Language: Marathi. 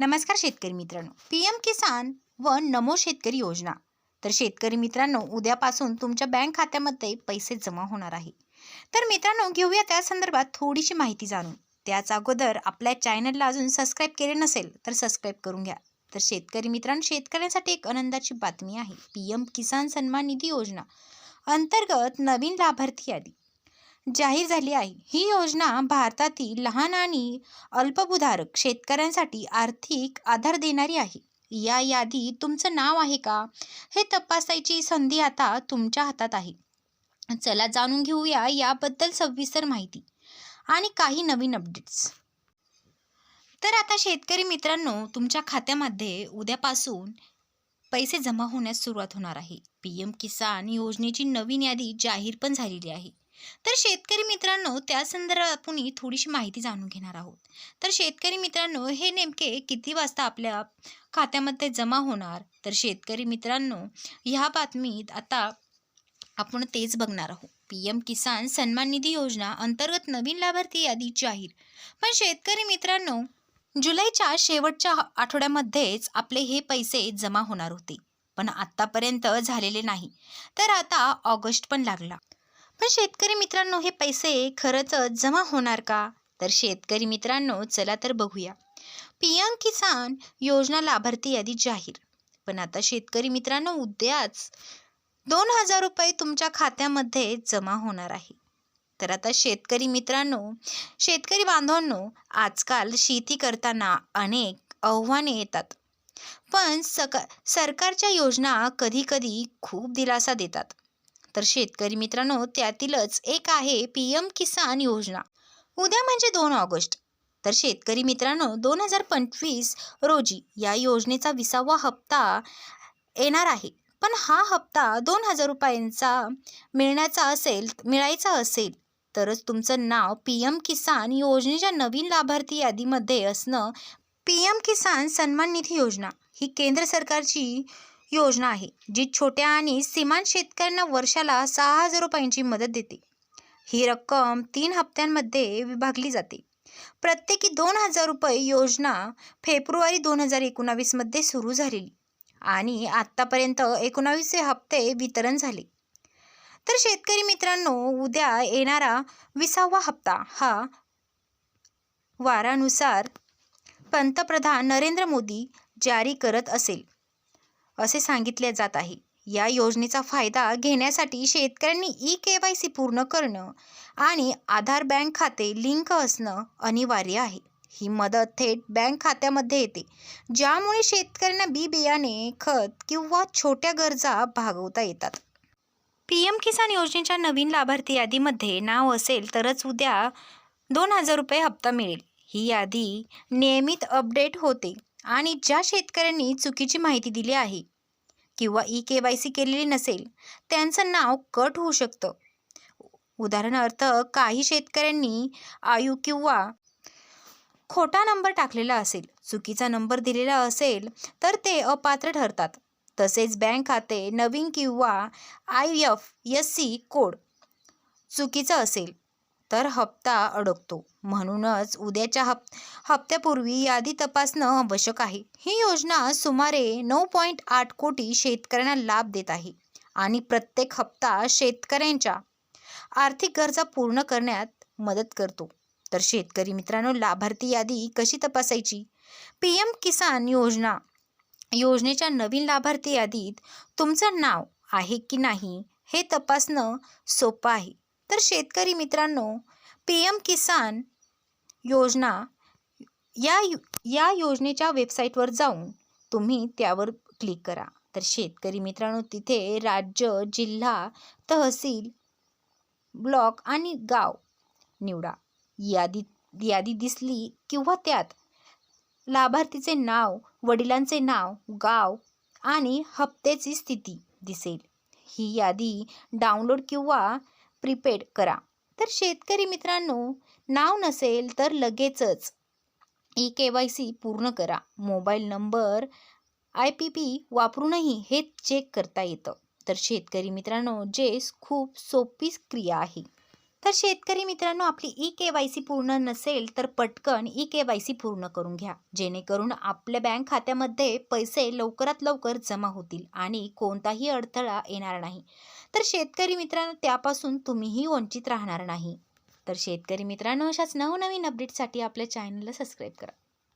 नमस्कार शेतकरी मित्रांनो. पी एम किसान व नमो शेतकरी योजना. तर शेतकरी मित्रांनो उद्यापासून तुमच्या बँक खात्यामध्ये पैसे जमा होणार आहे. तर मित्रांनो घेऊया त्या संदर्भात थोडीशी माहिती जाणून. त्याच अगोदर आपल्या चॅनलला अजून सबस्क्राईब केले नसेल तर सबस्क्राईब करून घ्या. तर शेतकरी मित्रांनो शेतकऱ्यांसाठी एक आनंदाची बातमी आहे. पी एम किसान सन्मान निधी योजना अंतर्गत नवीन लाभार्थी यादी. जाहीर झाली आहे. ही योजना भारतातील लहान आणि अल्पभूधारक शेतकऱ्यांसाठी आर्थिक आधार देणारी आहे. या यादीत तुमचं नाव आहे का? हे तपासायची संधी आता तुमच्या हातात आहे. चला जाणून घेऊया याबद्दल सविस्तर माहिती आणि काही नवीन अपडेट्स तर आता शेतकरी मित्रांनो तुमच्या खात्यामध्ये उद्यापासून पैसे जमा होण्यास सुरुवात होणार आहे. पी एम किसान योजनेची नवीन यादी जाहीर पण झालेली आहे. तर शेतकरी मित्रांनो त्या संदर्भात आपण थोडीशी माहिती जाणून घेणार आहोत. तर शेतकरी मित्रांनो हे नेमके किती वाजता आपल्या खात्यामध्ये जमा होणार? तर शेतकरी मित्रांनो ह्या बातमीत आता आपण तेच बघणार आहोत. पी एम किसान सन्मान निधी योजना अंतर्गत नवीन लाभार्थी यादी जाहीर. पण शेतकरी मित्रांनो जुलैच्या शेवटच्या आठवड्यामध्येच आपले हे पैसे जमा होणार होते. पण आत्तापर्यंत झालेले नाही. तर आता ऑगस्ट पण लागला. पण शेतकरी मित्रांनो हे पैसे खरंच जमा होणार का? तर शेतकरी मित्रांनो चला तर बघूया. पी एम किसान योजना लाभार्थी यादी जाहीर. पण आता शेतकरी मित्रांनो उद्याच दोन हजार रुपये तुमच्या खात्यामध्ये जमा होणार आहे. तर आता शेतकरी मित्रांनो शेतकरी बांधवांनो आजकाल शेती करताना अनेक आव्हाने येतात. पण सका सरकारच्या योजना कधीकधी खूप दिलासा देतात. तर शेतकरी मित्रांनो त्यातीलच एक आहे पी एम किसान योजना. उद्या म्हणजे दोन ऑगस्ट. तर शेतकरी मित्रांनो दोन हजार पंचवीस रोजी या योजनेचा विसावा हप्ता येणार आहे. पण हा हप्ता दोन हजार रुपयांचा मिळण्याचा असेल मिळायचा असेल तरच तुमचं नाव पी एम किसान योजनेच्या नवीन लाभार्थी यादीमध्ये असणं पी एम किसान सन्मान निधी योजना. ही केंद्र सरकारची योजना आहे जी छोट्या आणि सीमांत शेतकऱ्यांना वर्षाला सहा हजार रुपयांची मदत देते. ही रक्कम तीन हप्त्यांमध्ये विभागली जाते. प्रत्येकी दोन हजार रुपये योजना फेब्रुवारी दोन हजार एकोणावीसमध्ये सुरू झालेली आणि आत्तापर्यंत एकोणावीसचे हप्ते वितरण झाले. तर शेतकरी मित्रांनो उद्या येणारा विसावा हप्ता हा वारानुसार पंतप्रधान नरेंद्र मोदी जारी करत असेल. असे सांगितले जात आहे. या योजनेचा फायदा घेण्यासाठी शेतकऱ्यांनी ई के वाय सी पूर्ण करणं आणि आधार बँक खाते लिंक असणं अनिवार्य आहे. ही मदत थेट बँक खात्यामध्ये येते ज्यामुळे शेतकऱ्यांना बी बियाणे खत किंवा छोट्या गरजा भागवता येतात. पी एम किसान योजनेच्या नवीन लाभार्थी यादीमध्ये नाव असेल तरच उद्या दोन हजार रुपये हप्ता मिळेल. ही यादी नियमित अपडेट होते. आणि ज्या शेतकऱ्यांनी चुकीची माहिती दिली आहे किंवा ई के वाय सी केलेली नसेल त्यांचं नाव कट होऊ शकतं. उदाहरणार्थ काही शेतकऱ्यांनी आयु किंवा खोटा नंबर टाकलेला असेल चुकीचा नंबर दिलेला असेल तर ते अपात्र ठरतात. तसेच बँक खाते नवीन किंवा I F S C code चुकीचा असेल तर हप्ता अडकतो. म्हणूनच उद्याच्या हप हप्त्यापूर्वी यादी तपासणं आवश्यक आहे. ही योजना सुमारे नऊ पॉईंट आठ कोटी शेतकऱ्यांना लाभ देत आहे आणि प्रत्येक हप्ता शेतकऱ्यांच्या आर्थिक गरजा पूर्ण करण्यात मदत करतो. तर शेतकरी मित्रांनो लाभार्थी यादी कशी तपासायची? पी एम किसान योजना योजनेच्या नवीन लाभार्थी यादीत तुमचं नाव आहे की नाही हे तपासणं सोपं आहे. तर शेतकरी मित्रांनो पी एम किसान योजना या या योजनेच्या वेबसाईटवर जाऊन तुम्ही त्यावर क्लिक करा. तर शेतकरी मित्रांनो तिथे राज्य जिल्हा तहसील ब्लॉक आणि गाव निवडा. यादी यादी दिसली किंवा त्यात लाभार्थीचे नाव वडिलांचे नाव गाव आणि हप्त्याची स्थिती दिसेल. ही यादी डाउनलोड किंवा प्रीपेड करा. तर शेतकरी मित्रांनो नाव नसेल तर लगेचच ई के वाय सी पूर्ण करा. Mobile number I P P वापरूनही हे चेक करता येतं. तर शेतकरी मित्रांनो जे खूप सोपी क्रिया आहे. तर शेतकरी मित्रांनो आपली ई के वाय सी पूर्ण नसेल तर पटकन ई के वाय सी पूर्ण करून घ्या. जेणेकरून आपल्या बँक खात्यामध्ये पैसे लवकरात लवकर जमा होतील आणि कोणताही अडथळा येणार नाही. तर शेतकरी मित्रांनो त्यापासून तुम्हीही वंचित राहणार नाही. तर शेतकरी मित्रांनो अशाच नवनवीन अपडेटसाठी आपल्या चॅनलला सबस्क्राईब करा.